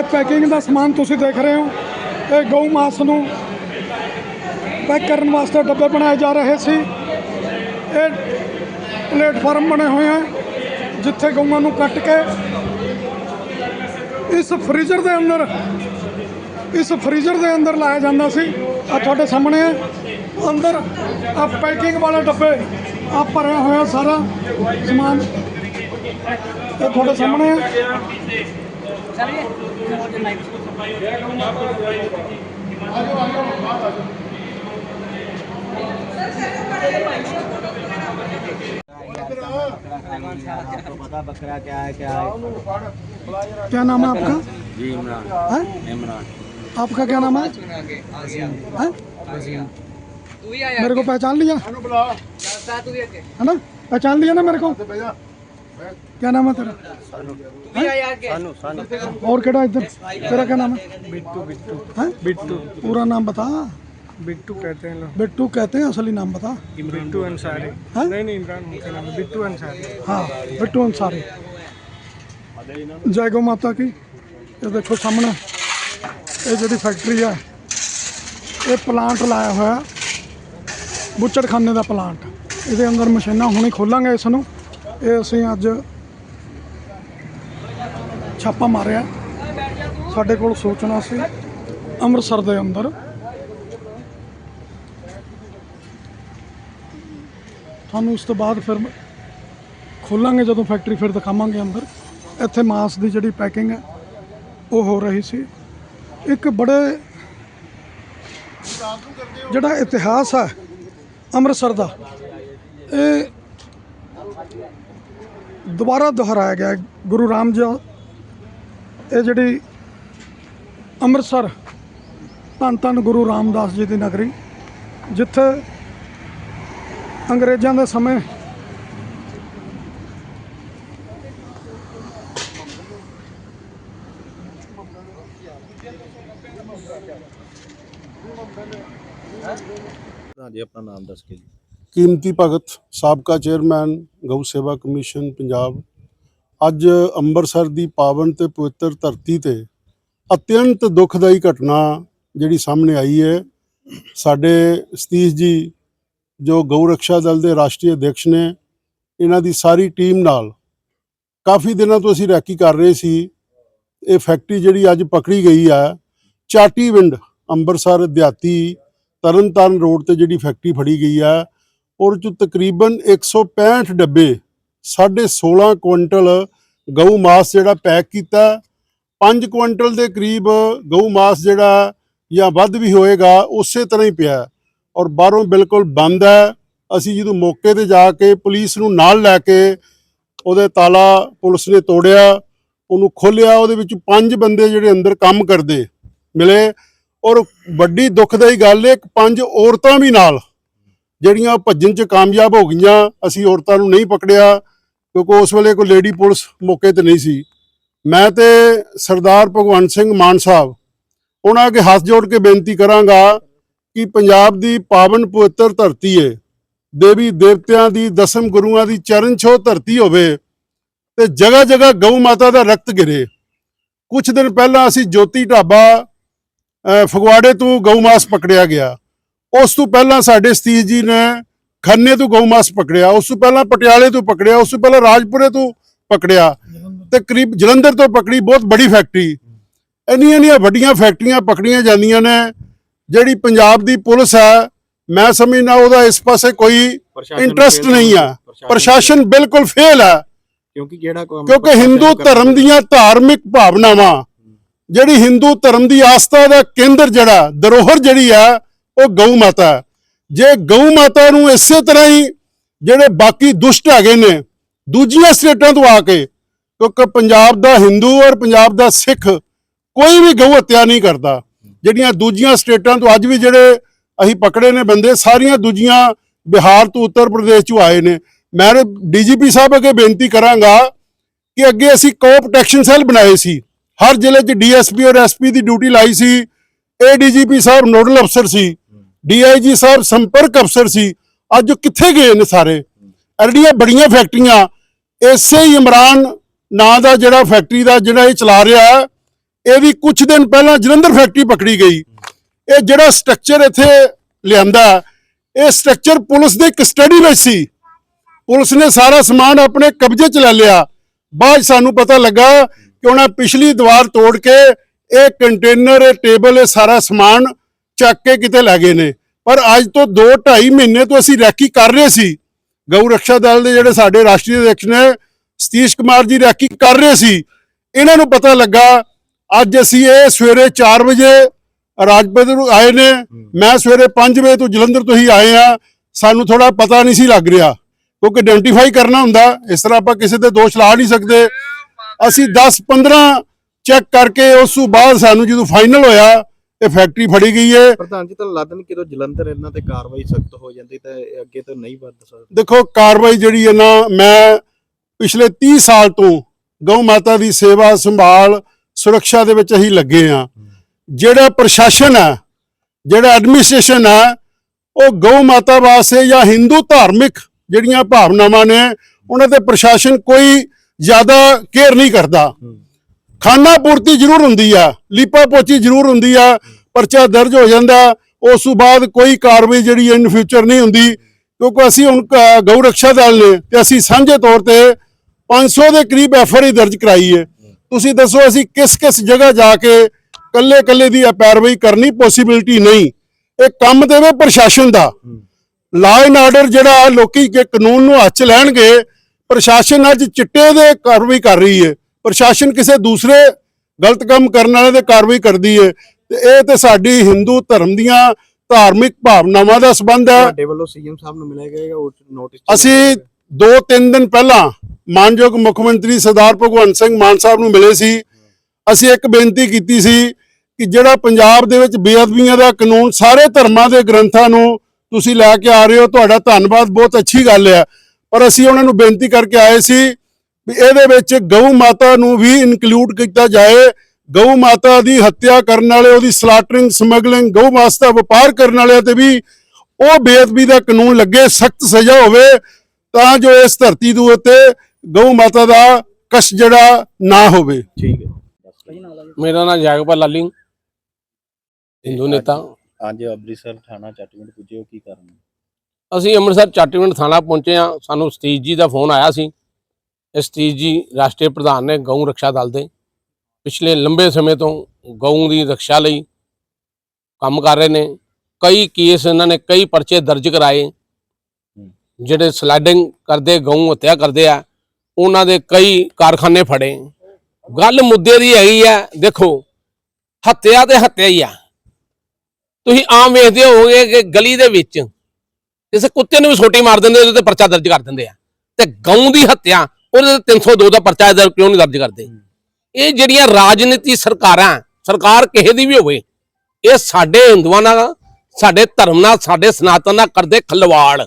ਇਹ ਪੈਕਿੰਗ ਦਾ ਸਮਾਨ ਤੁਸੀਂ ਦੇਖ ਰਹੇ ਹੋ। ਇਹ ਗਊ ਮਾਸ ਨੂੰ ਪੈਕ ਕਰਨ ਵਾਸਤੇ ਡੱਬੇ ਬਣਾਏ ਜਾ ਰਹੇ ਸੀ। ਇਹ ਪਲੇਟਫਾਰਮ ਬਣੇ ਹੋਏ ਆ, ਜਿੱਥੇ ਗਊਆਂ ਨੂੰ ਕੱਟ ਕੇ ਇਸ ਫ੍ਰੀਜ਼ਰ ਦੇ ਅੰਦਰ, ਇਸ ਫ੍ਰੀਜ਼ਰ ਦੇ ਅੰਦਰ ਲਾਇਆ ਜਾਂਦਾ ਸੀ। ਆ ਤੁਹਾਡੇ ਸਾਹਮਣੇ ਹੈ ਅੰਦਰ ਆ ਪੈਕਿੰਗ ਵਾਲੇ ਡੱਬੇ ਆ ਭਰਿਆ ਹੋਇਆ ਸਾਰਾ ਸਮਾਨ। ਇਹ ਤੁਹਾਡੇ ਸਾਹਮਣੇ ਹੈ आपको पता बकरा क्या है क्या है क्या नाम है आपका? जी इमरान। इमरान। आपका क्या नाम है? है? मेरे को पहचान लिया। है ना? पहचान लिया ना मेरे को? क्या नाम है तेरा सानू सानू और केड़ा इधर तेरा क्या नाम है बिट्टू बिट्टू है बिट्टू पूरा नाम बता बिट्टू कहते हैं लोग बिट्टू कहते हैं असली नाम बता बिट्टू अंसारी हाँ? नहीं नहीं इमरान उनका नाम है बिट्टू अंसारी हाँ बिट्टू अंसारी जय गौ माता की ਇਹ ਦੇਖੋ ਸਾਹਮਣੇ ਇਹ ਜਿਹੜੀ ਫੈਕਟਰੀ ਹੈ ਇਹ ਪਲਾਂਟ ਲਾਇਆ ਹੋਇਆ ਬੁੱਚੜਖਾਨੇ ਦਾ ਪਲਾਂਟ ਇਹਦੇ ਅੰਦਰ ਮਸ਼ੀਨਾਂ ਹੁਣੇ ਖੋਲਾਂਗੇ ਇਸ ਨੂੰ ਇਹ ਅਸੀਂ ਅੱਜ ਛਾਪਾ ਮਾਰਿਆ। ਸਾਡੇ ਕੋਲ ਸੋਚਣਾ ਸੀ, ਅੰਮ੍ਰਿਤਸਰ ਦੇ ਅੰਦਰ। ਤੁਹਾਨੂੰ ਉਸ ਤੋਂ ਬਾਅਦ ਫਿਰ ਖੋਲਾਂਗੇ ਜਦੋਂ ਫੈਕਟਰੀ ਫਿਰ ਦਿਖਾਵਾਂਗੇ ਅੰਦਰ। ਇੱਥੇ ਮਾਸ ਦੀ ਜਿਹੜੀ ਪੈਕਿੰਗ ਹੈ, ਉਹ ਹੋ ਰਹੀ ਸੀ। ਇੱਕ ਬੜੇ ਜਿਹੜਾ ਇਤਿਹਾਸ ਹੈ ਅੰਮ੍ਰਿਤਸਰ ਦਾ, ਇਹ ਦੁਬਾਰਾ ਦੁਹਰਾਇਆ ਗਿਆ ਗੁਰੂ ਰਾਮ ਜੀ ਇਹ ਜਿਹੜੀ ਅੰਮ੍ਰਿਤਸਰ ਧੰਨ ਧੰਨ ਗੁਰੂ ਰਾਮਦਾਸ ਜੀ ਦੀ ਨਗਰੀ, ਜਿੱਥੇ ਅੰਗਰੇਜ਼ਾਂ ਦੇ ਸਮੇਂ ਹਾਂਜੀ, ਆਪਣਾ ਨਾਮ ਦੱਸ ਕੇ ਜੀ। ਕੀਮਤੀ ਭਗਤ, ਸਾਬਕਾ ਚੇਅਰਮੈਨ, ਗਊ ਸੇਵਾ ਕਮਿਸ਼ਨ, ਪੰਜਾਬ। ਅੱਜ ਅੰਮ੍ਰਿਤਸਰ ਦੀ ਪਾਵਨ ਤੇ ਪਵਿੱਤਰ ਧਰਤੀ ਤੇ ਅਤਿਅੰਤ ਦੁਖਦਾਈ ਘਟਨਾ ਜਿਹੜੀ ਸਾਹਮਣੇ ਆਈ ਹੈ। ਸਾਡੇ ਸਤੀਸ਼ ਜੀ, ਜੋ ਗਊ ਰੱਖਿਆ ਦਲ ਦੇ ਰਾਸ਼ਟਰੀ ਅਧਿਕਸ਼ ਨੇ, ਇਹਨਾਂ ਦੀ ਸਾਰੀ ਟੀਮ ਨਾਲ ਕਾਫੀ ਦਿਨਾਂ ਤੋਂ ਅਸੀਂ ਰੈਕੀ ਕਰ ਰਹੇ ਸੀ। ਇਹ ਫੈਕਟਰੀ ਜਿਹੜੀ ਅੱਜ ਪਕੜੀ ਗਈ ਹੈ ਚਾਟੀ ਵਿੰਡ ਅੰਮ੍ਰਿਤਸਰ ਦਿਹਾਤੀ ਤਰਨਤਾਰਨ ਰੋਡ ਤੇ ਜਿਹੜੀ ਫੈਕਟਰੀ ਫੜੀ ਗਈ ਹੈ ਔਰ ਚ ਤਕਰੀਬਨ 165 ਡੱਬੇ 16.5 ਕੁਇੰਟਲ ਗਊ ਮਾਸ ਜਿਹੜਾ ਪੈਕ ਕੀਤਾ। 5 ਕੁਇੰਟਲ ਦੇ ਕਰੀਬ ਗਊ ਮਾਸ ਜਿਹੜਾ ਜਾਂ ਵੱਧ ਵੀ ਹੋਏਗਾ, ਉਸੇ ਤਰ੍ਹਾਂ ਹੀ ਪਿਆ। ਔਰ ਬਾਹਰੋਂ ਬਿਲਕੁਲ ਬੰਦ ਹੈ। ਅਸੀਂ ਜਦੋਂ ਮੌਕੇ ਤੇ ਜਾ ਕੇ ਪੁਲਿਸ ਨੂੰ ਨਾਲ ਲੈ ਕੇ ਉਹਦੇ ਤਾਲਾ ਪੁਲਿਸ ਨੇ ਤੋੜਿਆ, ਉਹਨੂੰ ਖੋਲਿਆ ਉਹਦੇ ਵਿੱਚ ਪੰਜ ਬੰਦੇ ਜਿਹੜੇ ਅੰਦਰ ਕੰਮ ਕਰਦੇ ਮਿਲੇ। ਔਰ ਵੱਡੀ ਦੁਖਦਾਈ ਗੱਲ ਹੈ ਕਿ ਪੰਜ ਔਰਤਾਂ ਵੀ ਨਾਲ ਜਿਹੜੀਆਂ ਭੱਜਣ 'ਚ ਕਾਮਯਾਬ ਹੋ ਗਈਆਂ, ਅਸੀਂ ਔਰਤਾਂ ਨੂੰ ਨਹੀਂ ਪਕੜਿਆ, ਕਿਉਂਕਿ ਉਸ ਵੇਲੇ ਕੋਈ ਲੇਡੀ ਪੁਲਿਸ ਮੌਕੇ ਤੇ ਨਹੀਂ ਸੀ। ਮੈਂ ਤੇ ਸਰਦਾਰ ਭਗਵੰਤ ਸਿੰਘ ਮਾਨ ਸਾਹਿਬ, ਉਹਨਾਂ ਅੱਗੇ ਹੱਥ ਜੋੜ ਕੇ ਬੇਨਤੀ ਕਰਾਂਗਾ ਕਿ ਪੰਜਾਬ ਦੀ ਪਾਵਨ ਪਵਿੱਤਰ ਧਰਤੀ ਏ, ਦੇਵੀ ਦੇਵਤਿਆਂ ਦੀ, ਦਸਮ ਗੁਰੂਆਂ ਦੀ ਚਰਨ ਛੋਹ ਧਰਤੀ ਹੋਵੇ ਤੇ ਜਗ੍ਹਾ ਜਗ੍ਹਾ ਗਊ ਮਾਤਾ ਦਾ ਰਕਤ ਗਿਰੇ। ਕੁਝ ਦਿਨ ਪਹਿਲਾਂ ਅਸੀਂ ਜੋਤੀ ਢਾਬਾ ਫਗਵਾੜੇ ਤੋਂ ਗਊ ਮਾਸ ਪਕੜਿਆ ਗਿਆ। ਉਸ ਤੋਂ ਪਹਿਲਾਂ ਸਾਡੇ ਸਤੀਸ਼ ਜੀ ਨੇ ਖੰਨੇ ਤੋਂ ਗਊ ਮਾਸ ਪਕੜਿਆ ਉਸ ਤੋਂ ਪਹਿਲਾਂ ਪਟਿਆਲੇ ਤੋਂ ਪਕੜਿਆ ਉਸ ਤੋਂ ਪਹਿਲਾਂ ਰਾਜਪੁਰੇ ਤੋਂ ਪਕੜਿਆ ਤੇ ਕਰੀਬ ਜਲੰਧਰ ਤੋਂ ਪਕੜੀ ਬਹੁਤ ਬੜੀ ਫੈਕਟਰੀ। ਇੰਨੀਆਂ ਇੰਨੀਆਂ ਵੱਡੀਆਂ ਫੈਕਟਰੀਆਂ ਪਕੜੀਆਂ ਜਾਂਦੀਆਂ ਨੇ ਜਿਹੜੀ ਪੰਜਾਬ ਦੀ ਪੁਲਿਸ ਹੈ ਮੈਂ ਸਮਝਦਾ ਉਹਦਾ ਇਸ ਪਾਸੇ ਕੋਈ ਇੰਟਰਸਟ ਨਹੀਂ ਆ। ਪ੍ਰਸ਼ਾਸਨ ਬਿਲਕੁਲ ਫੇਲ ਹੈ। ਕਿਉਂਕਿ ਜਿਹੜਾ ਕਿਉਂਕਿ ਹਿੰਦੂ ਧਰਮ ਦੀਆਂ ਧਾਰਮਿਕ ਭਾਵਨਾਵਾਂ ਜਿਹੜੀ ਹਿੰਦੂ ਧਰਮ ਦੀ ਆਸਥਾ ਦਾ ਕੇਂਦਰ ਜਿਹੜਾ ਧਰੋਹਰ ਜਿਹੜੀ ਆ ਉਹ ਗਊ ਮਾਤਾ ਹੈ। ਜੇ ਗਊ ਮਾਤਾ ਨੂੰ ਇਸੇ ਤਰ੍ਹਾਂ ਹੀ ਜਿਹੜੇ ਬਾਕੀ ਦੁਸ਼ਟ ਹੈਗੇ ਨੇ, ਦੂਜੀਆਂ ਸਟੇਟਾਂ ਤੋਂ ਆ ਕੇ, ਕਿਉਂਕਿ ਪੰਜਾਬ ਦਾ ਹਿੰਦੂ ਔਰ ਪੰਜਾਬ ਦਾ ਸਿੱਖ ਕੋਈ ਵੀ ਗਊ ਹੱਤਿਆ ਨਹੀਂ ਕਰਦਾ। ਜਿਹੜੀਆਂ ਦੂਜੀਆਂ ਸਟੇਟਾਂ ਤੋਂ ਅੱਜ ਵੀ ਜਿਹੜੇ ਅਸੀਂ ਪਕੜੇ ਨੇ ਬੰਦੇ, ਸਾਰੀਆਂ ਦੂਜੀਆਂ ਬਿਹਾਰ ਤੋਂ ਉੱਤਰ ਪ੍ਰਦੇਸ਼ ਤੋਂ ਆਏ ਨੇ। ਮੈਂ ਡੀਜੀਪੀ ਸਾਹਿਬ ਅੱਗੇ ਬੇਨਤੀ ਕਰਾਂਗਾ ਕਿ ਅੱਗੇ ਅਸੀਂ ਕੋ ਪ੍ਰੋਟੈਕਸ਼ਨ ਸੈੱਲ ਬਣਾਏ ਸੀ। ਹਰ ਜ਼ਿਲ੍ਹੇ 'ਚ ਡੀਐਸਪੀ ਔਰ ਐਸਪੀ ਦੀ ਡਿਊਟੀ ਲਾਈ ਸੀ। ਏਡੀਜੀਪੀ ਸਾਹਿਬ ਨੋਡਲ ਅਫਸਰ ਸੀ। ਡੀਆਈਜੀ ਸਾਹਿਬ ਸੰਪਰਕ ਅਫਸਰ ਸੀ ਅੱਜ ਕਿੱਥੇ ਗਏ ਨੇ ਸਾਰੇ? ਐਡੀਆਂ ਬੜੀਆਂ ਫੈਕਟਰੀਆਂ ਇਸੇ ਹੀ ਇਮਰਾਨ ਨਾਂ ਦਾ ਜਿਹੜਾ ਫੈਕਟਰੀ ਦਾ ਜਿਹੜਾ ਇਹ ਚਲਾ ਰਿਹਾ ਹੈ, ਇਹਦੀ ਕੁਝ ਦਿਨ ਪਹਿਲਾਂ ਜਲੰਧਰ ਫੈਕਟਰੀ ਪਕੜੀ ਗਈ। ਇਹ ਜਿਹੜਾ ਸਟਰਕਚਰ ਇੱਥੇ ਲਿਆਂਦਾ ਇਹ ਸਟਰਕਚਰ ਪੁਲਿਸ ਦੇ ਕਸਟਡੀ ਵਿੱਚ ਸੀ। ਪੁਲਿਸ ਨੇ ਸਾਰਾ ਸਮਾਨ ਆਪਣੇ ਕਬਜ਼ੇ 'ਚ ਲੈ ਲਿਆ। ਬਾਅਦ 'ਚ ਸਾਨੂੰ ਪਤਾ ਲੱਗਾ ਕਿ ਉਹਨਾਂ ਪਿਛਲੀ ਦੀਵਾਰ ਤੋੜ ਕੇ ਇਹ ਕੰਟੇਨਰ ਇਹ ਟੇਬਲ ਇਹ ਸਾਰਾ ਸਮਾਨ ਚੱਕ ਕੇ ਕਿਤੇ ਲੈ ਗਏ ਨੇ। ਪਰ ਅੱਜ ਤੋਂ 2 2.5 ਮਹੀਨੇ ਤੋਂ ਅਸੀਂ ਰੈਕੀ ਕਰ ਰਹੇ ਸੀ। ਗਊ ਰੱਖਿਆ ਦਲ ਦੇ ਜਿਹੜੇ ਸਾਡੇ ਰਾਸ਼ਟਰੀ ਅਧਿਕਸ਼ ਨੇ, ਸਤੀਸ਼ ਕੁਮਾਰ ਜੀ ਰੈਕੀ ਕਰ ਰਹੇ ਸੀ। ਇਹਨਾਂ ਨੂੰ ਪਤਾ ਲੱਗਾ, ਅੱਜ ਅਸੀਂ ਇਹ ਸਵੇਰੇ 4 ਵਜੇ ਰਾਜਪੁਰ ਨੂੰ ਆਏ ਨੇ। ਮੈਂ ਸਵੇਰੇ 5 ਵਜੇ ਤੋਂ ਜਲੰਧਰ ਤੋਂ ਹੀ ਆਏ ਆ ਸਾਨੂੰ ਥੋੜਾ ਪਤਾ ਨਹੀਂ ਸੀ ਲੱਗ ਰਿਹਾ। ਕਿਉਂਕਿ ਆਇਡੈਂਟੀਫਾਈ ਕਰਨਾ ਹੁੰਦਾ। ਇਸ ਤਰ੍ਹਾਂ ਆਪਾਂ ਕਿਸੇ ਤੇ ਦੋਸ਼ ਲਾ ਨਹੀਂ ਸਕਦੇ। ਅਸੀਂ 10 15 ਚੈੱਕ ਕਰਕੇ ਉਸ ਤੋਂ ਬਾਅਦ ਸਾਨੂੰ ਜਦੋਂ ਫਾਈਨਲ ਹੋਇਆ ਇਹ ਫੈਕਟਰੀ ਫੜੀ ਗਈ ਹੈ ਪ੍ਰਧਾਨ ਜੀ ਤਾਂ ਲੱਗਦਾ ਨਹੀਂ ਕਿਦੋਂ ਜਲੰਧਰ ਇਹਨਾਂ ਤੇ ਕਾਰਵਾਈ ਸਖਤ ਹੋ ਜਾਂਦੀ ਤਾਂ ਇਹ ਅੱਗੇ ਤੋਂ ਨਹੀਂ ਵੱਧ ਸਕਦਾ? ਦੇਖੋ ਕਾਰਵਾਈ ਜਿਹੜੀ ਹੈ ਨਾ ਮੈਂ ਪਿਛਲੇ 30 ਸਾਲ ਤੋਂ ਗਊ ਮਾਤਾ ਦੀ ਸੇਵਾ ਸੰਭਾਲ ਸੁਰੱਖਿਆ ਦੇ ਵਿੱਚ ਅਸੀਂ ਲੱਗੇ ਆ ਜਿਹੜਾ ਪ੍ਰਸ਼ਾਸਨ ਹੈ ਜਿਹੜਾ ਐਡਮਿਨਿਸਟ੍ਰੇਸ਼ਨ ਹੈ ਉਹ ਗਊ ਮਾਤਾ ਵਾਸਤੇ ਜਾਂ ਹਿੰਦੂ ਧਾਰਮਿਕ ਜਿਹੜੀਆਂ ਭਾਵਨਾਵਾਂ ਨੇ ਉਹਨਾਂ ਤੇ ਪ੍ਰਸ਼ਾਸਨ ਕੋਈ ਜ਼ਿਆਦਾ ਕੇਅਰ ਨਹੀਂ ਕਰਦਾ। ਖਾਨਾ ਪੂਰਤੀ ਜ਼ਰੂਰ ਹੁੰਦੀ ਆ, ਲੀਪਾ ਪੋਚੀ ਜ਼ਰੂਰ ਹੁੰਦੀ ਆ, ਪਰਚਾ ਦਰਜ ਹੋ ਜਾਂਦਾ, ਉਸ ਤੋਂ ਬਾਅਦ ਕੋਈ ਕਾਰਵਾਈ ਜਿਹੜੀ ਇਨ ਫਿਊਚਰ ਨਹੀਂ ਹੁੰਦੀ, ਕਿਉਂਕਿ ਅਸੀਂ ਹੁਣ ਕ- ਗਊ ਰੱਖਿਆ ਦਲ ਨੇ ਤੇ ਅਸੀਂ ਸਾਂਝੇ ਤੌਰ ਤੇ 500 ਦੇ ਕਰੀਬ ਐਫਆਈ ਦਰਜ ਕਰਾਈ ਹੈ ਤੁਸੀਂ ਦੱਸੋ ਅਸੀਂ ਕਿਸ ਕਿਸ ਜਗ੍ਹਾ ਜਾ ਕੇ ਕੱਲੇ ਕੱਲੇ ਦੀ ਇਹ ਪੈਰਵਾਈ ਕਰਨੀ ਪੋਸੀਬਿਲਿਟੀ ਨਹੀਂ। ਇਹ ਕੰਮ ਦੇਵੇ ਪ੍ਰਸ਼ਾਸਨ ਦਾ। ਲਾ ਐਂਡ ਆਰਡਰ ਜਿਹੜਾ ਲੋਕੀ ਕਿ ਕਾਨੂੰਨ ਨੂੰ ਹੱਥ ਲੈਣਗੇ, ਪ੍ਰਸ਼ਾਸਨ ਅੱਜ ਚਿੱਟੇ ਦੇ ਕਾਰਵਾਈ ਕਰ ਰਹੀ ਹੈ ਪ੍ਰਸ਼ਾਸਨ ਕਿਸੇ ਦੂਸਰੇ ਗਲਤ ਕੰਮ ਕਰਨ ਵਾਲੇ ਤੇ ਕਾਰਵਾਈ ਕਰਦੀ ਹੈ ਤੇ ਇਹ ਤੇ ਸਾਡੀ ਹਿੰਦੂ ਧਰਮ ਦੀਆਂ ਧਾਰਮਿਕ ਭਾਵਨਾਵਾਂ ਦਾ ਸੰਬੰਧ ਹੈ। ਤੁਹਾਡੇ ਵੱਲੋਂ ਸੀਐਮ ਸਾਹਿਬ ਨੂੰ ਮਿਲਿਆ ਗਿਆ ਨੋਟਿਸ ਅਸੀਂ 2-3 ਦਿਨ ਪਹਿਲਾਂ ਮਾਨਯੋਗ ਮੁੱਖ ਮੰਤਰੀ ਸਰਦਾਰ ਭਗਵੰਤ ਸਿੰਘ ਮਾਨ ਸਾਹਿਬ ਨੂੰ ਮਿਲੇ ਸੀ। ਅਸੀਂ ਇੱਕ ਬੇਨਤੀ ਕੀਤੀ ਸੀ ਕਿ ਜਿਹੜਾ ਪੰਜਾਬ ਦੇ ਵਿੱਚ ਬੇਅਦਬੀਆਂ ਦਾ ਕਾਨੂੰਨ ਸਾਰੇ ਧਰਮਾਂ ਦੇ ਗ੍ਰੰਥਾਂ ਨੂੰ ਤੁਸੀਂ ਲੈ ਕੇ ਆ ਰਹੇ ਹੋ ਤੁਹਾਡਾ ਧੰਨਵਾਦ ਬਹੁਤ ਅੱਛੀ ਗੱਲ ਹੈ। ਪਰ ਅਸੀਂ ਉਹਨਾਂ ਨੂੰ ਬੇਨਤੀ ਕਰਕੇ ਆਏ ਸੀ ਵੀ ਇਹਦੇ ਵਿੱਚ ਗਊ ਮਾਤਾ ਨੂੰ ਵੀ ਇਨਕਲੂਡ ਕੀਤਾ ਜਾਏ। ਗਊ ਮਾਤਾ ਦੀ ਹੱਤਿਆ ਕਰਨ ਵਾਲੇ ਉਹਦੀ ਸਲਾਟਰਿੰਗ ਸਮਗਲਿੰਗ ਗਊ ਮਾਸ ਦਾ ਵਪਾਰ ਕਰਨ ਵਾਲਿਆਂ ਤੇ ਵੀ ਉਹ ਬੇਅਦਬੀ ਦਾ ਕਾਨੂੰਨ ਲੱਗੇ ਸਖਤ ਸਜ਼ਾ ਹੋਵੇ ਤਾਂ ਜੋ ਇਸ ਧਰਤੀ ਦੇ ਉੱਤੇ ਗਊ ਮਾਤਾ ਦਾ ਕਸ਼ ਜਿਹੜਾ ਨਾ ਹੋਵੇ। ਠੀਕ ਹੈ। ਮੇਰਾ ਨਾਮ ਜਾਗਪਾਲ ਲਾਲੀ ਹਿੰਦੂ ਨੇਤਾ। ਅੱਜ ਅੰਮ੍ਰਿਤਸਰ ਥਾਣਾ ਚੱਟਵਿੰਡ ਪੁੱਜੇ ਹੋ ਕੀ ਕਰਨ? ਅਸੀਂ ਅੰਮ੍ਰਿਤਸਰ ਚਾਟੀਵਿੰਡ ਥਾਣਾ ਪਹੁੰਚੇ ਆ ਸਾਨੂੰ ਸਤੀਸ਼ ਜੀ ਦਾ ਫੋਨ ਆਇਆ ਸੀ। ਇਹ ਜੀ ਰਾਸ਼ਟਰੀ ਪ੍ਰਧਾਨ ਨੇ ਗਊ ਰੱਖਿਆ ਦਲ ਦੇ। ਪਿਛਲੇ ਲੰਬੇ ਸਮੇਂ ਤੋਂ ਗਊ ਦੀ ਰੱਖਿਆ ਲਈ ਕੰਮ ਕਰ ਰਹੇ ਨੇ। ਕਈ ਕੇਸ ਇਹਨਾਂ ਨੇ ਕਈ ਪਰਚੇ ਦਰਜ ਕਰਾਏ। ਜਿਹੜੇ ਸਲਾਈਡਿੰਗ ਕਰਦੇ, ਗਊ ਹੱਤਿਆ ਕਰਦੇ ਆ, ਉਹਨਾਂ ਦੇ ਕਈ ਕਾਰਖਾਨੇ ਫੜੇ। ਗੱਲ ਮੁੱਦੇ ਦੀ ਹੈਗੀ ਆ, ਦੇਖੋ, ਹੱਤਿਆ ਤੇ ਹੱਤਿਆ ਹੀ ਆ। ਤੁਸੀਂ ਆਮ ਵੇਖਦੇ ਹੋਗੇ ਕਿ ਗਲੀ ਦੇ ਵਿੱਚ ਕਿਸੇ ਕੁੱਤੇ ਨੂੰ ਵੀ ਸੋਟੀ ਮਾਰ ਦਿੰਦੇ, ਉਹਦੇ ਤੇ ਪਰਚਾ ਦਰਜ ਕਰ ਦਿੰਦੇ ਆ। ਤੇ ਗਊ ਦੀ ਹੱਤਿਆ ਉਹਦੇ ਤੇ 302 ਦਾ ਪਰਚਾ ਦਰਜ ਕਿਉਂ ਨਹੀਂ ਦਰਜ ਕਰਦੇ? ਇਹ ਜਿਹੜੀਆਂ ਰਾਜਨੀਤੀ ਸਰਕਾਰਾਂ ਸਰਕਾਰ ਕਿਸੇ ਦੀ ਵੀ ਹੋਵੇ ਇਹ ਸਾਡੇ ਹਿੰਦੂਆਂ ਨਾਲ ਸਾਡੇ ਧਰਮ ਨਾਲ ਸਾਡੇ ਸਨਾਤਨ ਨਾਲ ਕਰਦੇ ਖਲਵਾੜ।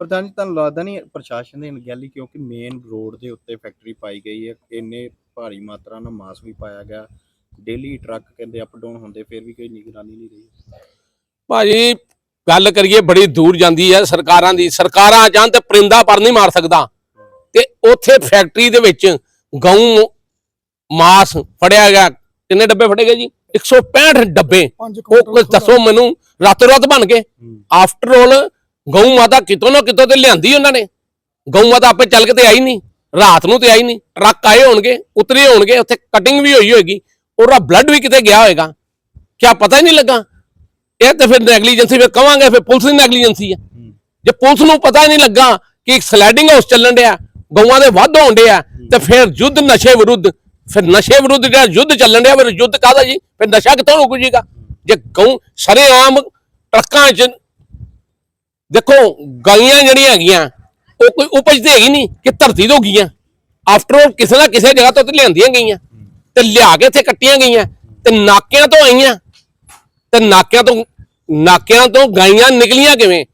ਪ੍ਰਧਾਨ ਜੀ ਤੁਹਾਨੂੰ ਲੱਗਦਾ ਨਹੀਂ ਪ੍ਰਸ਼ਾਸਨ ਦੀ ਅਣਗਹਿਲੀ ਕਿਉਂਕਿ ਮੇਨ ਰੋਡ ਦੇ ਉੱਤੇ ਫੈਕਟਰੀ ਪਾਈ ਗਈ ਹੈ ਇੰਨੇ ਭਾਰੀ ਮਾਤਰਾ ਨਾਲ ਮਾਸ ਵੀ ਪਾਇਆ ਗਿਆ ਡੇਲੀ ਟਰੱਕ ਕਹਿੰਦੇ ਅਪ ਡਾਊਨ ਹੁੰਦੇ ਫਿਰ ਵੀ ਕੋਈ ਨਿਗਰਾਨੀ ਨਹੀਂ ਰਹੀ। ਭਾਜੀ ਗੱਲ ਕਰੀਏ ਬੜੀ ਦੂਰ ਜਾਂਦੀ ਹੈ ਸਰਕਾਰਾਂ ਦੀ ਸਰਕਾਰਾਂ ਚਾਹਣ ਤੇ ਪਰਿੰਦਾ ਪਰ ਨਹੀਂ ਮਾਰ ਸਕਦਾ। ਤੇ ਉੱਥੇ ਫੈਕਟਰੀ ਦੇ ਵਿੱਚ ਗਊ ਮਾਸ ਫੜਿਆ ਗਿਆ। ਕਿੰਨੇ ਡੱਬੇ ਫੜੇ ਗਏ ਜੀ? 165 ਡੱਬੇ। ਉਹ ਕੁਝ ਦੱਸੋ ਮੈਨੂੰ ਰਾਤੋਂ ਰਾਤ ਬਣ ਗਏ। ਆਫਟਰ ਆਲ ਗਊ ਮਾਤਾ ਕਿਤੋਂ ਨਾ ਕਿਤੋਂ ਤੇ ਲਿਆਂਦੀ ਉਹਨਾਂ ਨੇ। ਗਊ ਮਾਤਾ ਆਪੇ ਚੱਲ ਕੇ ਤੇ ਆਈ ਨਹੀਂ। ਰਾਤ ਨੂੰ ਤੇ ਆਈ ਨਹੀਂ। ਟਰੱਕ ਆਏ ਹੋਣਗੇ ਉਤਰੇ ਹੋਣਗੇ ਉੱਥੇ ਕਟਿੰਗ ਵੀ ਹੋਈ ਹੋਏਗੀ। ਉਹਦਾ ਬਲੱਡ ਵੀ ਕਿਤੇ ਗਿਆ ਹੋਏਗਾ। ਕਿਆ ਪਤਾ ਹੀ ਨਹੀਂ ਲੱਗਾ। ਇਹ ਤੇ ਫਿਰ ਨੈਗਲੀਜੈਂਸੀ ਫਿਰ ਕਵਾਂਗੇ ਫਿਰ ਪੁਲਿਸ ਦੀ ਨੈਗਲੀਜੈਂਸੀ ਹੈ। ਜੇ ਪੁਲਿਸ ਨੂੰ ਪਤਾ ਹੀ ਨਹੀਂ ਲੱਗਾ ਕਿ ਇੱਕ ਸਲਾਈਡਿੰਗ ਹਾਊਸ ਚੱਲਣ ਡਿਆ ਗਊਆਂ ਦੇ ਵੱਧ ਹੋਣ ਆ, ਤੇ ਫਿਰ ਯੁੱਧ ਨਸ਼ੇ ਵਿਰੁੱਧ, ਫਿਰ ਨਸ਼ੇ ਵਿਰੁੱਧ ਜਿਹੜਾ ਯੁੱਧ ਚੱਲਣ ਡਿਆ, ਫਿਰ ਯੁੱਧ ਕਾਹਦਾ ਜੀ? ਫਿਰ ਨਸ਼ਾ ਕਿੱਥੋਂ ਰੁਕ ਜੀਗਾ ਜੇ ਗਊ ਸਰੇਆਮ ਟਰੱਕਾਂ 'ਚ, ਦੇਖੋ, ਗਾਈਆਂ ਜਿਹੜੀਆਂ ਹੈਗੀਆਂ, ਉਹ ਕੋਈ ਉਪਜ ਤੇ ਹੈਗੀ ਨਹੀਂ, ਕਿ ਧਰਤੀ ਤੋਂ ਗਈਆਂ। ਆਫਟਰ ਆਲ ਕਿਸੇ ਨਾ ਕਿਸੇ ਜਗ੍ਹਾ ਤੋਂ ਤੇ ਲਿਆਂਦੀਆਂ ਗਈਆਂ। ਤੇ ਲਿਆ ਕੇ ਇੱਥੇ ਕੱਟੀਆਂ ਗਈਆਂ। ਤੇ ਨਾਕਿਆਂ ਤੋਂ ਆਈਆਂ। ਤੇ ਨਾਕਿਆਂ ਤੋਂ ਨਾਕਿਆਂ ਤੋਂ ਗਾਈਆਂ ਨਿਕਲੀਆਂ ਕਿਵੇਂ?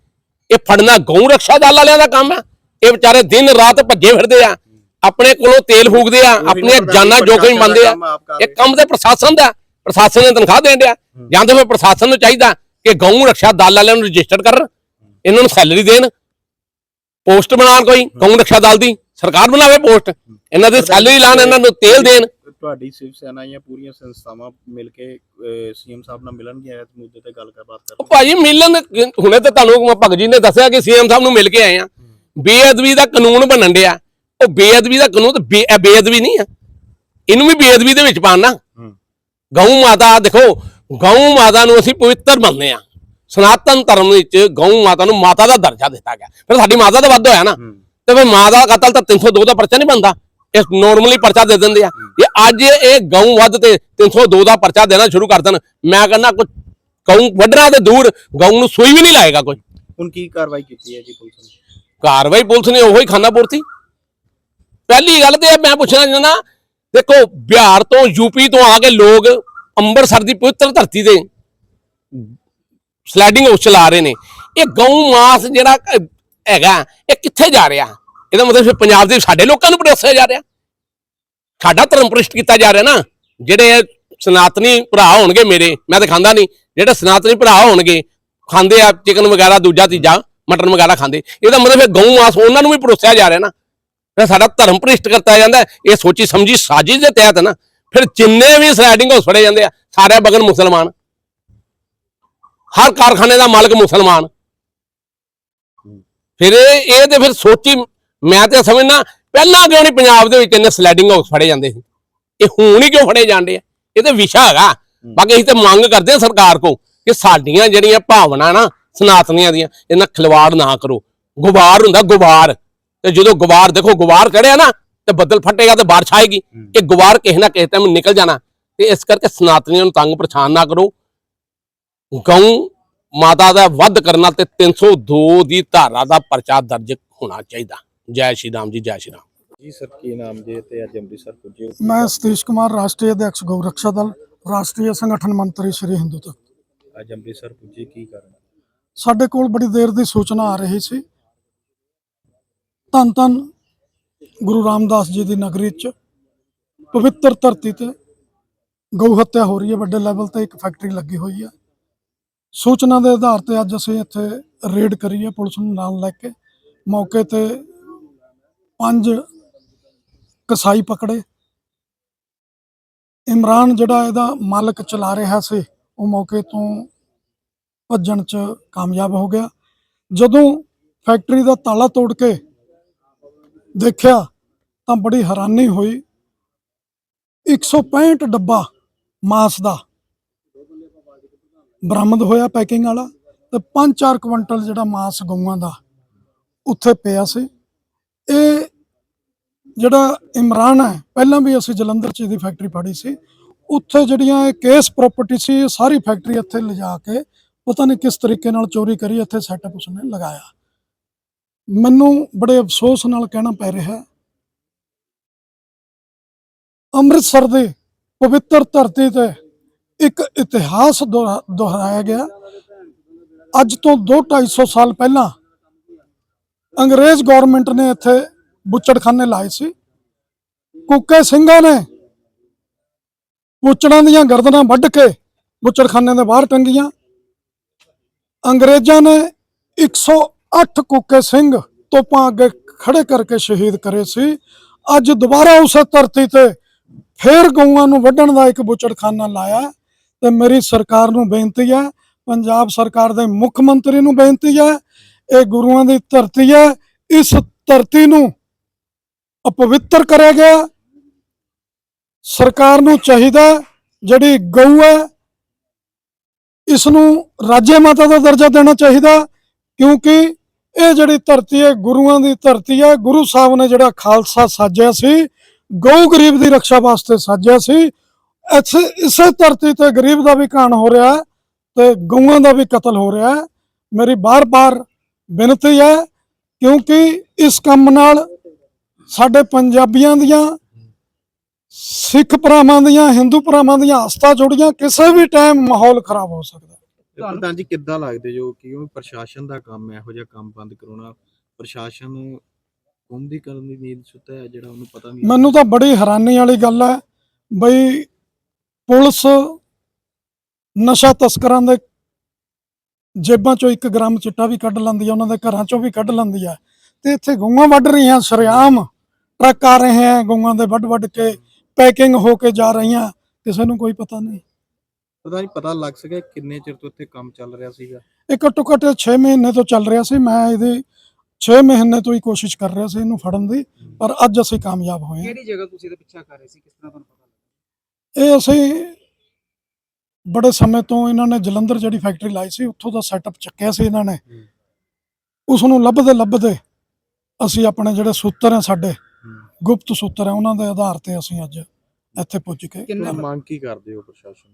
ਇਹ ਫੜਨਾ ਗਊ ਰੱਖਿਆ ਦਲ ਵਾਲਿਆਂ ਦਾ ਕੰਮ ਆ। ਇਹ ਵਿਚਾਰੇ ਦਿਨ ਰਾਤ ਭੱਜੇ ਫਿਰਦੇ ਆ ਆਪਣੇ ਕੋਲੋਂ ਤੇਲ ਫੂਕਦੇ ਆ ਆਪਣੀਆਂ ਜਾਨਾਂ ਜੋਖਮ ਮੰਨਦੇ ਆ। ਕਰ ਇਹ। ਕੰਮ ਤੇ ਪ੍ਰਸ਼ਾਸਨ ਦਾ ਪ੍ਰਸ਼ਾਸਨ ਨੇ ਤਨਖਾਹ ਦੇਣ ਡਿਆ। ਜਾਂ ਤਾਂ ਫਿਰ ਪ੍ਰਸ਼ਾਸਨ ਨੂੰ ਚਾਹੀਦਾ ਕਿ ਗਊ ਰੱਖਿਆ ਦਲ ਵਾਲਿਆਂ ਨੂੰ ਰਜਿਸਟਰ ਕਰਨ ਇਹਨਾਂ ਨੂੰ ਸੈਲਰੀ ਦੇਣ। ਪੋਸਟ ਬਣਾਉਣ ਕੋਈ ਗਊ ਰੱਖਿਆ ਦਲ ਦੀ। ਸਰਕਾਰ ਬਣਾਵੇ ਪੋਸਟ ਇਹਨਾਂ ਦੀ ਸੈਲਰੀ ਲਾਣ ਇਹਨਾਂ ਨੂੰ ਤੇਲ ਦੇਣ। ਤੁਹਾਡੀ ਸਿਵ ਸੈਨਾ ਜਾਂ ਪੂਰੀਆਂ ਸੰਸਥਾਵਾਂ ਮਿਲ ਕੇ ਸੀਐਮ ਸਾਹਿਬ ਨਾਲ ਮਿਲਣਗੀਆਂ ਇਸ ਮੁੱਦੇ ਤੇ ਗੱਲ ਕਰਬਾਤ ਉਹ ਕਰਨ ਭਾਜੀ ਮਿਲਣ ਹੁਣੇ ਤਾਂ ਤੁਹਾਨੂੰ ਭਗਤ ਜੀ ਨੇ ਦੱਸਿਆ ਕਿ ਸੀਐਮ ਸਾਹਿਬ ਨੂੰ ਮਿਲ ਕੇ ਆਏ ਆ। ਬੇਅਦਬੀ ਦਾ ਕਾਨੂੰਨ ਬਣਨ ਡਿਆ। ਉਹ ਬੇਅਦਬੀ ਦਾ ਕਾਨੂੰਨ ਤੇ ਬੇਅਦਬੀ ਨਹੀਂ ਆ। ਇਹਨੂੰ ਵੀ ਬੇਅਦਬੀ ਦੇ ਵਿੱਚ ਪਾਣਾ। ਗਊ ਮਾਤਾ ਦੇਖੋ ਗਊ ਮਾਤਾ ਨੂੰ ਅਸੀਂ ਪਵਿੱਤਰ ਮੰਨਦੇ ਆ ਸਨਾਤਨ ਧਰਮ ਵਿੱਚ ਗਊ ਮਾਤਾ ਨੂੰ ਮਾਤਾ ਦਾ ਦਰਜਾ ਦਿੱਤਾ ਗਿਆ। ਫਿਰ ਸਾਡੀ ਮਾਤਾ ਦਾ ਵੱਧ ਹੋਇਆ ਨਾ। ਤੇ ਫਿਰ ਮਾਂ ਦਾ ਕਤਲ ਤਾਂ 302 ਦਾ ਪਰਚਾ ਨਹੀਂ ਬੰਦਾ ਇਹ ਨੋਰਮਲੀ ਪਰਚਾ ਦੇ ਦਿੰਦੇ ਆ। ਇਹ ਅੱਜ ਇਹ ਗਊ ਵੱਧ ਤੇ 302 ਦਾ ਪਰਚਾ ਦੇਣਾ ਸ਼ੁਰੂ ਕਰ ਦੇਣ ਮੈਂ ਕਹਿੰਦਾ ਕੁਝ ਗਊ ਵੱਢਣਾ ਤੇ ਦੂਰ ਗਊ ਨੂੰ ਸੂਈ ਵੀ ਨਹੀਂ ਲਾਏਗਾ ਕੋਈ। ਹੁਣ ਕੀ ਕਾਰਵਾਈ ਕੀਤੀ ਹੈ ਜੀ ਪੁਲਿਸ ਨੇ? ਕਾਰਵਾਈ ਪੁਲਿਸ ਨੇ ਉਹੀ ਖਾਨਾ ਪੂਰਤੀ। ਪਹਿਲੀ ਗੱਲ ਤੇ ਇਹ ਮੈਂ ਪੁੱਛਣਾ ਚਾਹੁੰਦਾ, ਦੇਖੋ ਬਿਹਾਰ ਤੋਂ ਯੂਪੀ ਤੋਂ ਆ ਕੇ ਲੋਕ ਅੰਮ੍ਰਿਤਸਰ ਦੀ ਪਵਿੱਤਰ ਧਰਤੀ ਤੇ ਸਲਾਈਡਿੰਗ ਹਾਊਸ ਚਲਾ ਰਹੇ ਨੇ। ਇਹ ਗਊ ਮਾਸ ਜਿਹੜਾ ਹੈਗਾ, ਇਹ ਕਿੱਥੇ ਜਾ ਰਿਹਾ? ਇਹਦਾ ਮਤਲਬ ਫਿਰ ਪੰਜਾਬ ਦੇ ਸਾਡੇ ਲੋਕਾਂ ਨੂੰ ਪਰੋਸਿਆ ਜਾ ਰਿਹਾ। ਸਾਡਾ ਧਰਮ ਭ੍ਰਿਸ਼ਟ ਕੀਤਾ ਜਾ ਰਿਹਾ ਨਾ। ਜਿਹੜੇ ਸਨਾਤਨੀ ਭਰਾ ਹੋਣਗੇ ਮੇਰੇ, ਮੈਂ ਤਾਂ ਖਾਂਦਾ ਨਹੀਂ। ਜਿਹੜੇ ਸਨਾਤਨੀ ਭਰਾ ਹੋਣਗੇ, ਖਾਂਦੇ ਆ ਚਿਕਨ ਵਗੈਰਾ, ਦੂਜਾ ਤੀਜਾ ਮਟਨ ਵਗੈਰਾ ਖਾਂਦੇ। ਇਹਦਾ ਮਤਲਬ ਫਿਰ ਗਊ ਮਾਸ ਉਹਨਾਂ ਨੂੰ ਵੀ ਪਰੋਸਿਆ ਜਾ ਰਿਹਾ ਨਾ। ਸਾਡਾ ਧਰਮ ਭ੍ਰਿਸ਼ਟ ਕਰਤਾ ਜਾਂਦਾ ਹੈ। ਇਹ ਸੋਚੀ ਸਮਝੀ ਸਾਜ਼ਿਸ਼ ਦੇ ਤਹਿਤ ਨਾ ਫਿਰ ਜਿੰਨੇ ਵੀ ਸਲਾਈਡਿੰਗ ਹਾਊਸ ਫੜੇ ਜਾਂਦੇ ਆ ਸਾਰੇ ਬਗਨ ਮੁਸਲਮਾਨ। ਹਰ ਕਾਰਖਾਨੇ ਦਾ ਮਾਲਕ ਮੁਸਲਮਾਨ। ਫਿਰ ਇਹ ਇਹ ਤੇ ਫਿਰ ਸੋਚੀ ਮੈਂ ਤੇ ਸਮਝਣਾ ਪਹਿਲਾਂ ਕਿਉਂ ਨਹੀਂ ਪੰਜਾਬ ਦੇ ਵਿੱਚ ਇੰਨੇ ਸਲਾਈਡਿੰਗ ਹਾਊਸ ਫੜੇ ਜਾਂਦੇ ਸੀ? ਇਹ ਹੁਣ ਹੀ ਕਿਉਂ ਫੜੇ ਜਾਂਦੇ ਆ? ਇਹ ਤੇ ਵਿਸ਼ਾ ਹੈਗਾ। ਬਾਕੀ ਅਸੀਂ ਤੇ ਮੰਗ ਕਰਦੇ ਹਾਂ ਸਰਕਾਰ ਕੋ ਕਿ ਸਾਡੀਆਂ ਜਿਹੜੀਆਂ ਭਾਵਨਾ ਨਾ ਸਨਾਤਨੀਆਂ ਦੀਆਂ ਇਹਨਾਂ ਖਿਲਵਾੜ ਨਾ ਕਰੋ। ਗੁਬਾਰ ਹੁੰਦਾ ਗੁਬਾਰ। ਤੇ ਜਦੋਂ ਗੁਬਾਰ ਦੇਖੋ ਗੁਬਾਰ ਕੜਿਆ ਨਾ ਤੇ ਬੱਦਲ ਫਟੇਗਾ ਤੇ ਬਾਰਿਸ਼ ਆਏਗੀ। ਇਹ ਗੁਬਾਰ ਕਿਸੇ ਨਾ ਕਿਸੇ ਟਾਈਮ ਨਿਕਲ ਜਾਣਾ। ਤੇ ਇਸ ਕਰਕੇ ਸਨਾਤਨੀਆਂ ਨੂੰ ਤੰਗ ਪਰੇਸ਼ਾਨ ਨਾ ਕਰੋ। ਗਊ ਮਾਤਾ ਦਾ ਵੱਧ ਕਰਨਾ ਤੇ 302 ਦੀ ਧਾਰਾ ਦਾ ਪਰਚਾ ਦਰਜ ਹੋਣਾ ਚਾਹੀਦਾ। ਜੈ ਸ਼੍ਰੀ ਰਾਮ ਜੀ ਜੈ ਸ਼੍ਰੀ ਰਾਮ। ਜੀ ਸਰ ਕੀ ਨਾਮ ਜੀ ਤੇ ਅੱਜ ਅੰਮ੍ਰਿਤਸਰ ਪੁੱਜੇ ਮੈਂ ਸਤੀਸ਼ ਕੁਮਾਰ ਰਾਸ਼ਟਰੀ ਅਧਿਕਸ਼ ਗਊ ਰੱਖਿਆ ਦਲ ਰਾਸ਼ਟਰੀ ਸੰਗਠਨ ਮੰਤਰੀ ਸ਼੍ਰੀ ਹਿੰਦੂ ਤੱਕ ਅੱਜ ਅੰਮ੍ਰਿਤਸਰ ਪੁੱਜੇ ਕੀ ਕਾਰਨ? ਸਾਡੇ ਕੋਲ ਬੜੀ ਦੇਰ ਦੀ ਸੂਚਨਾ ਆ ਰਹੀ ਸੀ। ਧੰਨ ਧੰਨ ਗੁਰੂ ਰਾਮਦਾਸ ਜੀ ਦੀ ਨਗਰੀ 'ਚ ਪਵਿੱਤਰ ਧਰਤੀ ਤੇ ਗਊ ਹੱਤਿਆ ਹੋ ਰਹੀ ਹੈ। ਵੱਡੇ ਲੈਵਲ ਤੇ ਇੱਕ ਫੈਕਟਰੀ ਲੱਗੀ ਹੋਈ ਹੈ। ਸੂਚਨਾ ਦੇ ਆਧਾਰ ਤੇ ਅੱਜ ਅਸੀਂ ਇੱਥੇ ਰੇਡ ਕਰੀ ਹੈ। ਪੁਲਿਸ ਨੂੰ ਨਾਲ ਲੈ ਕੇ ਮੌਕੇ ਤੇ ਪੰਜ ਕਸਾਈ ਪਕੜੇ। ਇਮਰਾਨ ਜਿਹੜਾ ਇਹਦਾ ਮਾਲਕ ਚਲਾ ਰਿਹਾ ਸੀ, ਉਹ ਮੌਕੇ ਤੋਂ ਭੱਜਣ 'ਚ ਕਾਮਯਾਬ ਹੋ ਗਿਆ। ਜਦੋਂ ਫੈਕਟਰੀ ਦਾ ਤਾਲਾ ਤੋੜ ਕੇ ਦੇਖਿਆ ਤਾਂ ਬੜੀ ਹੈਰਾਨੀ ਹੋਈ। 165 ਡੱਬਾ ਮਾਸ ਦਾ ਬਰਾਮਦ ਹੋਇਆ ਪੈਕਿੰਗ ਵਾਲਾ ਤੇ 5-4 ਕੁਇੰਟਲ ਜਿਹੜਾ ਮਾਸ ਗਊਆਂ ਦਾ ਉੱਥੇ ਪਿਆ ਸੀ। ਇਹ ਜਿਹੜਾ ਇਮਰਾਨ ਹੈ, ਪਹਿਲਾਂ ਵੀ ਅਸੀਂ ਜਲੰਧਰ 'ਚ ਇਹਦੀ ਫੈਕਟਰੀ ਫੜੀ ਸੀ। ਉੱਥੇ ਜਿਹੜੀਆਂ ਇਹ ਕੇਸ ਪ੍ਰਾਪਰਟੀ ਸੀ, ਇਹ ਸਾਰੀ ਫੈਕਟਰੀ ਇੱਥੇ ਲਿਜਾ ਕੇ ਪਤਾ ਨਹੀਂ ਕਿਸ ਤਰੀਕੇ ਨਾਲ ਚੋਰੀ ਕਰੀ, ਇੱਥੇ ਸੈਟਅਪ ਉਸਨੇ ਲਗਾਇਆ। ਮੈਨੂੰ ਬੜੇ ਅਫਸੋਸ ਨਾਲ ਕਹਿਣਾ ਪੈ ਰਿਹਾ ਹੈ। ਅੰਮ੍ਰਿਤਸਰ ਦੀ ਪਵਿੱਤਰ ਧਰਤੀ ਤੇ ਇੱਕ ਇਤਿਹਾਸ ਦੁਹਰਾ- ਦੁਹਰਾਇਆ ਗਿਆ। ਅੱਜ ਤੋਂ 2-250 ਸਾਲ ਪਹਿਲਾਂ ਅੰਗਰੇਜ਼ ਗਵਰਨਮੈਂਟ ਨੇ ਇੱਥੇ ਬੁੱਚੜਖਾਨੇ ਲਾਏ ਸੀ। ਕੁੱਕੇ ਸਿੰਘਾਂ ਨੇ ਬੁੱਚੜਾਂ ਦੀਆਂ ਗਰਦਨਾਂ ਵੱਢ ਕੇ ਬੁੱਚੜਖਾਨੇ ਦੇ ਬਾਹਰ ਟੰਗੀਆਂ। ਅੰਗਰੇਜ਼ਾਂ ਨੇ 108 ਕੁੱਕੇ ਸਿੰਘ ਤੋਪਾਂ ਅੱਗੇ ਖੜੇ ਕਰਕੇ ਸ਼ਹੀਦ ਕਰੇ ਸੀ। ਅੱਜ ਦੁਬਾਰਾ ਉਸ ਧਰਤੀ ਤੇ ਫੇਰ ਗਊਆਂ ਨੂੰ ਵੱਢਣ ਦਾ ਇੱਕ ਬੁੱਚੜਖਾਨਾ ਲਾਇਆ ਤੇ ਮੇਰੀ ਸਰਕਾਰ ਨੂੰ ਬੇਨਤੀ ਹੈ, ਪੰਜਾਬ ਸਰਕਾਰ ਦੇ ਮੁੱਖ ਮੰਤਰੀ ਨੂੰ ਬੇਨਤੀ ਹੈ, ਇਹ ਗੁਰੂਆਂ ਦੀ ਧਰਤੀ ਹੈ, ਇਸ ਧਰਤੀ ਨੂੰ ਅਪਵਿੱਤਰ ਕਰਿਆ ਗਿਆ। ਸਰਕਾਰ ਨੂੰ ਚਾਹੀਦਾ ਜਿਹੜੀ ਗਊ ਹੈ ਇਸ ਨੂੰ ਰਾਜੇ ਮਾਤਾ ਦਾ ਦਰਜਾ ਦੇਣਾ ਚਾਹੀਦਾ, ਕਿਉਂਕਿ ਇਹ ਜਿਹੜੀ ਧਰਤੀ ਹੈ, ਗੁਰੂਆਂ ਦੀ ਧਰਤੀ ਹੈ, ਗੁਰੂ ਸਾਹਿਬ ਨੇ ਜਿਹੜਾ ਖਾਲਸਾ ਸਾਜਿਆ ਸੀ, ਗਊ ਗਰੀਬ ਦੀ ਰੱਖਿਆ ਵਾਸਤੇ ਸਾਜਿਆ ਸੀ, ਇੱਥੇ ਇਸੇ ਧਰਤੀ ਤੇ ਗਰੀਬ ਦਾ ਵੀ ਕਾਣ ਹੋ ਰਿਹਾ ਹੈ ਤੇ ਗਊਆਂ ਦਾ ਵੀ ਕਤਲ ਹੋ ਰਿਹਾ ਹੈ। ਮੇਰੀ ਬਾਰ-ਬਾਰ ਬੇਨਤੀ ਹੈ, ਕਿਉਂਕਿ ਇਸ ਕੰਮ ਨਾਲ ਸਾਡੇ ਪੰਜਾਬੀਆਂ ਦੀਆਂ ਸਿੱਖ ਭਰਾਵਾਂ ਦੀਆਂ ਹਿੰਦੂ ਭਰਾਵਾਂ ਦੀਆਂ ਆਸਥਾ ਜੁੜੀਆਂ ਕਿਸੇ ਵੀ ਟਾਈਮ ਮਾਹੌਲ ਖਰਾਬ ਹੋ ਸਕਦਾ। ਪ੍ਰਧਾਨ ਜੀ ਕਿੱਦਾਂ ਲੱਗਦੇ ਜੋ ਕਿਉਂ ਪ੍ਰਸ਼ਾਸਨ ਦਾ ਕੰਮ ਹੈ ਇਹੋ ਜਿਹਾ ਕੰਮ ਬੰਦ ਕਰਾਉਣਾ ਪ੍ਰਸ਼ਾਸਨ ਕੌਮ ਦੀ ਕਰਨ ਦੀ ਨੀਂਦ ਸੁੱਤਾ ਹੈ ਜਿਹੜਾ ਉਹਨੂੰ ਪਤਾ ਨਹੀਂ ਮੈਨੂੰ ਤਾਂ ਬੜੀ ਹੈਰਾਨੀ ਵਾਲੀ ਗੱਲ ਹੈ ਬਈ ਪੁਲਿਸ ਨਸ਼ਾ ਤਸਕਰਾਂ ਦੇ ਜੇਬਾਂ ਚੋਂ 1 ਗ੍ਰਾਮ ਚਿੱਟਾ ਵੀ ਕੱਢ ਲੈਂਦੀ ਹੈ ਉਹਨਾਂ ਦੇ ਘਰਾਂ ਚੋਂ ਵੀ ਕੱਢ ਲੈਂਦੀ ਹੈ। ਤੇ ਇੱਥੇ ਗਊਆਂ ਵੱਢ ਰਹੀਆਂ ਸ਼ਰੇਆਮ ਟਰੱਕ ਆ ਰਹੇ ਹੈ ਗਊਆਂ ਦੇ ਵੱਢ ਵੱਢ ਕੇ ਪੈਕਿੰਗ ਹੋ ਕੇ ਜਾ ਰਹੀਆਂ ਕਿਸੇ ਨੂੰ ਕੋਈ ਪਤਾ ਨਹੀਂ। ਪਤਾ ਨਹੀਂ ਪਤਾ ਲੱਗ ਸਕਿਆ ਕਿੰਨੇ ਚਿਰ ਤੋਂ ਇੱਥੇ ਕੰਮ ਚੱਲ ਰਿਹਾ ਸੀਗਾ। ਇਹ ਘੱਟੋ ਘੱਟ 6 ਮਹੀਨੇ ਤੋਂ ਚੱਲ ਰਿਹਾ ਸੀ। ਮੈਂ ਇਹਦੀ 6 ਮਹੀਨੇ ਤੋਂ ਹੀ ਕੋਸ਼ਿਸ਼ ਕਰ ਰਿਹਾ ਸੀ ਇਹਨੂੰ ਫੜਨ ਦੀ ਪਰ ਅੱਜ ਅਸੀਂ ਕਾਮਯਾਬ ਹੋਏ ਹਾਂ। ਕਿਹੜੀ ਜਗ੍ਹਾ ਤੁਸੀਂ ਇਹਦਾ ਪਿੱਛਾ ਕਰ ਰਹੇ ਸੀ? ਕਿਸ ਤਰ੍ਹਾਂ ਤੁਹਾਨੂੰ ਪਤਾ ਇਹ ਅਸੀਂ ਬੜੇ ਸਮੇਂ ਤੋਂ ਇਹਨਾਂ ਨੇ ਜਲੰਧਰ ਜਿਹੜੀ ਫੈਕਟਰੀ ਲਾਈ ਸੀ ਉੱਥੋਂ ਦਾ ਸੈਟਅਪ ਚੱਕਿਆ ਸੀ ਇਹਨਾਂ ਨੇ। ਉਸ ਨੂੰ ਲੱਭਦੇ ਲੱਭਦੇ ਅਸੀਂ ਆਪਣੇ ਜਿਹੜੇ ਸੂਤਰ ਆ ਸਾਡੇ ਗੁਪਤ ਸੂਤਰ ਆ ਉਹਨਾਂ ਦੇ ਆਧਾਰ ਤੇ ਅਸੀਂ ਅੱਜ ਇੱਥੇ ਪੁੱਜ ਕੇ ਤੁਸੀਂ ਮੰਗ ਕੀ ਕਰਦੇ ਹੋ ਪ੍ਰਸ਼ਾਸਨ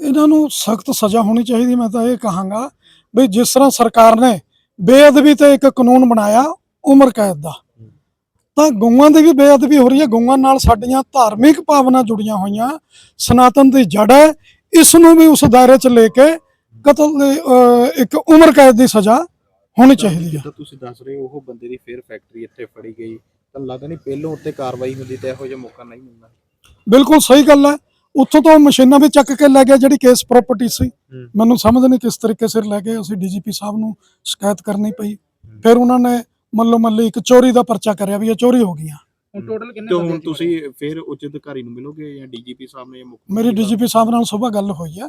ਇਹਨਾਂ ਨੂੰ ਸਖਤ ਸਜ਼ਾ ਹੋਣੀ ਚਾਹੀਦੀ ਮੈਂ ਤਾਂ ਇਹ ਕਹਾਂਗਾ ਵੀ ਜਿਸ ਤਰ੍ਹਾਂ ਸਰਕਾਰ ਨੇ ਬੇਅਦਬੀ ਤੇ ਇੱਕ ਕਾਨੂੰਨ ਬਣਾਇਆ ਉਮਰ ਕੈਦ ਦਾ ਤਾਂ ਗਊਆਂ ਦੀ ਵੀ ਬੇਅਦਬੀ ਹੋ ਰਹੀ ਹੈ ਗਊਆਂ ਨਾਲ ਸਾਡੀਆਂ ਧਾਰਮਿਕ ਭਾਵਨਾ ਜੁੜੀਆਂ ਹੋਈਆਂ ਸਨਾਤਨ ਦੀ ਜੜ ਹੈ ਇਸ ਨੂੰ ਵੀ ਉਸ ਦਾਇਰੇ 'ਚ ਲੈ ਕੇ ਕਤਲ ਦੀ, ਇੱਕ ਉਮਰ ਕੈਦ ਦੀ ਸਜ਼ਾ ਹੋਣੀ ਚਾਹੀਦੀ ਹੈ। ਤੁਸੀਂ ਦੱਸ ਰਹੇ ਹੋ ਉਹ ਬੰਦੇ ਦੀ ਫਿਰ ਫੈਕਟਰੀ ਇੱਥੇ ਫੜੀ ਗਈ ਤਾਂ ਲੱਗਦਾ ਨਹੀਂ ਪਹਿਲੋਂ ਉੱਤੇ ਕਾਰਵਾਈ ਹੁੰਦੀ ਤੇ ਇਹੋ ਜਿਹਾ ਮੌਕਾ ਨਹੀਂ ਮਿਲਦਾ ਬਿਲਕੁਲ ਸਹੀ ਗੱਲ ਹੈ। ਉੱਥੋਂ ਤੋਂ ਮਸ਼ੀਨਾਂ ਵੀ ਚੱਕ ਕੇ ਲੈ ਗਿਆ ਜਿਹੜੀ ਕੇਸ ਪ੍ਰਾਪਰਟੀ ਸੀ। ਮੈਨੂੰ ਸਮਝ ਨਹੀਂ ਕਿਸ ਤਰੀਕੇ ਸਿਰ ਲੈ ਗਏ। ਅਸੀਂ ਡੀਜੀਪੀ ਸਾਹਿਬ ਨੂੰ ਸ਼ਿਕਾਇਤ ਕਰਨੀ ਪਈ। ਫਿਰ ਉਹਨਾਂ ਨੇ ਮੱਲੋ ਮੱਲੀ ਇੱਕ ਚੋਰੀ ਦਾ ਪਰਚਾ ਕਰਿਆ ਵੀ ਇਹ ਚੋਰੀ ਹੋ ਗਈਆਂ ਹੁਣ ਟੋਟਲ ਕਿੰਨੇ ਹੁਣ ਤੁਸੀਂ ਫਿਰ ਉੱਚ ਅਧਿਕਾਰੀ ਨੂੰ ਮਿਲੋਗੇ ਜਾਂ ਡੀਜੀਪੀ ਸਾਹਿਬ ਨੇ ਇਹ ਮੁੱਖ ਮੇਰੀ ਡੀਜੀਪੀ ਸਾਹਿਬ ਨਾਲ ਸਵੇਰ ਗੱਲ ਹੋਈ ਹੈ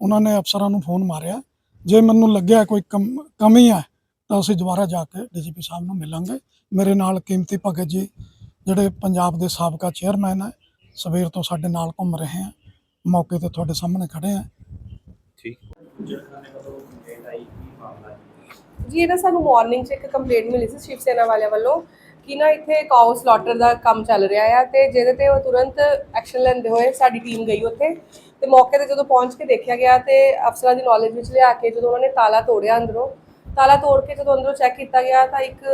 ਉਹਨਾਂ ਨੇ ਅਫਸਰਾਂ ਨੂੰ ਫੋਨ ਮਾਰਿਆ। ਜੇ ਮੈਨੂੰ ਲੱਗਿਆ ਕੋਈ ਕਮ- ਕਮੀ ਹੈ ਤਾਂ ਅਸੀਂ ਦੁਬਾਰਾ ਜਾ ਕੇ ਡੀਜੀਪੀ ਸਾਹਿਬ ਨੂੰ ਮਿਲਾਂਗੇ। ਮੇਰੇ ਨਾਲ ਕੀਮਤੀ ਭਗਤ ਜੀ ਜਿਹੜੇ ਪੰਜਾਬ ਦੇ ਸਾਬਕਾ ਚੇਅਰਮੈਨ ਹੈ ਸਵੇਰ ਤੋਂ ਸਾਡੇ ਨਾਲ ਘੁੰਮ ਰਹੇ ਆ ਮੌਕੇ ਤੇ ਤੁਹਾਡੇ ਸਾਹਮਣੇ ਖੜੇ ਆ ਠੀਕ। ਜੀ ਇਹ ਨਾ ਸਾਨੂੰ ਮਾਰਨਿੰਗ 'ਚ ਇੱਕ ਕੰਪਲੇਂਟ ਮਿਲੀ ਸੀ ਸ਼ਿਵ ਸੈਨਾ ਵਾਲਿਆਂ ਵੱਲੋਂ ਕਿ ਨਾ ਇੱਥੇ ਕਾਊ ਸਲਾਟਰ ਦਾ ਕੰਮ ਚੱਲ ਰਿਹਾ ਆ ਤੇ ਜਿਹਦੇ ਤੇ ਉਹ ਤੁਰੰਤ ਐਕਸ਼ਨ ਲੈਂਦੇ ਹੋਏ ਸਾਡੀ ਟੀਮ ਗਈ ਉੱਥੇ। ਤੇ ਮੌਕੇ ਤੇ ਜਦੋਂ ਪਹੁੰਚ ਕੇ ਦੇਖਿਆ ਗਿਆ ਤੇ ਅਫਸਰਾਂ ਦੀ ਨੌਲੇਜ ਵਿੱਚ ਲਿਆ ਕੇ ਜਦੋਂ ਉਹਨਾਂ ਨੇ ਤਾਲਾ ਤੋੜਿਆ ਅੰਦਰੋਂ ਤਾਲਾ ਤੋੜ ਕੇ ਜਦੋਂ ਅੰਦਰੋਂ ਚੈੱਕ ਕੀਤਾ ਗਿਆ ਤਾਂ ਇੱਕ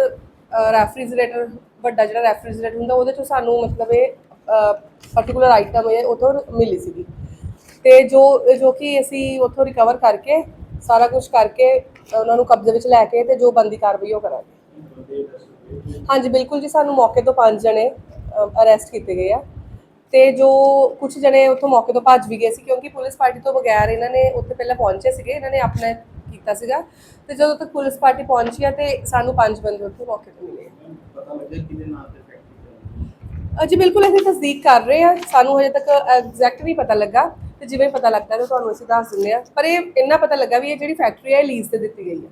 ਰੈਫਰੀਜਰੇਟਰ, ਵੱਡਾ ਜਿਹੜਾ ਰੈਫਰੀਜਰੇਟਰ ਹੁੰਦਾ, ਉਹਦੇ ਚੋਂ ਸਾਨੂੰ ਮਤਲਬ ਇਹ ਪਾਰਟਿਕੂਲਰ ਆਈਟਮ ਇਹ ਉਥੋਂ ਮਿਲੀ ਸੀਗੀ। ਤੇ ਜੋ ਜੋ ਕਿ ਅਸੀਂ ਉੱਥੋਂ ਰਿਕਵਰ ਕਰਕੇ, ਸਾਰਾ ਕੁਝ ਕਰਕੇ, ਉਹਨਾਂ ਨੂੰ ਕਬਜ਼ੇ ਵਿੱਚ ਲੈ ਕੇ ਤੇ ਜੋ ਬੰਦੀ ਕਾਰਵਾਈ ਉਹ ਕਰਾਂਗੇ। ਹਾਂਜੀ, ਬਿਲਕੁਲ ਜੀ, ਸਾਨੂੰ ਮੌਕੇ ਤੋਂ ਪੰਜ ਜਣੇ ਅਰੈਸਟ ਕੀਤੇ ਗਏ ਆ। ਤੇ ਜੋ ਕੁਝ ਜਣੇ ਉੱਥੋਂ ਮੌਕੇ ਤੋਂ ਭੱਜ ਵੀ ਗਏ ਸੀ, ਕਿਉਂਕਿ ਪੁਲਿਸ ਪਾਰਟੀ ਤੋਂ ਬਗੈਰ ਇਹਨਾਂ ਨੇ ਉੱਥੇ ਪਹਿਲਾਂ ਪਹੁੰਚੇ ਸੀਗੇ, ਇਹਨਾਂ ਨੇ ਆਪਣਾ ਕੀਤਾ ਸੀਗਾ ਤੇ ਜਦੋਂ ਤੱਕ ਪੁਲਿਸ ਪਾਰਟੀ ਪਹੁੰਚੀ ਆ ਤੇ ਸਾਨੂੰ ਪੰਜ ਬੰਦੇ ਉੱਥੇ ਮੌਕੇ ਤੇ ਮਿਲੇ ਅਜੀ ਬਿਲਕੁਲ ਅਸੀਂ ਤਸਦੀਕ ਕਰ ਰਹੇ ਆ। ਸਾਨੂੰ ਹਜੇ ਤੱਕ ਐਗਜ਼ੈਕਟ ਨਹੀਂ ਪਤਾ ਲੱਗਾ ਤੇ ਜਿਵੇਂ ਪਤਾ ਲੱਗਦਾ ਤਾਂ ਤੁਹਾਨੂੰ ਅਸੀਂ ਦੱਸ ਦਿੰਦੇ ਆ। ਪਰ ਇਹ ਇੰਨਾ ਪਤਾ ਲੱਗਾ ਵੀ ਇਹ ਜਿਹੜੀ ਫੈਕਟਰੀ ਹੈ ਲੀਜ਼ ਤੇ ਦਿੱਤੀ ਗਈ ਹੈ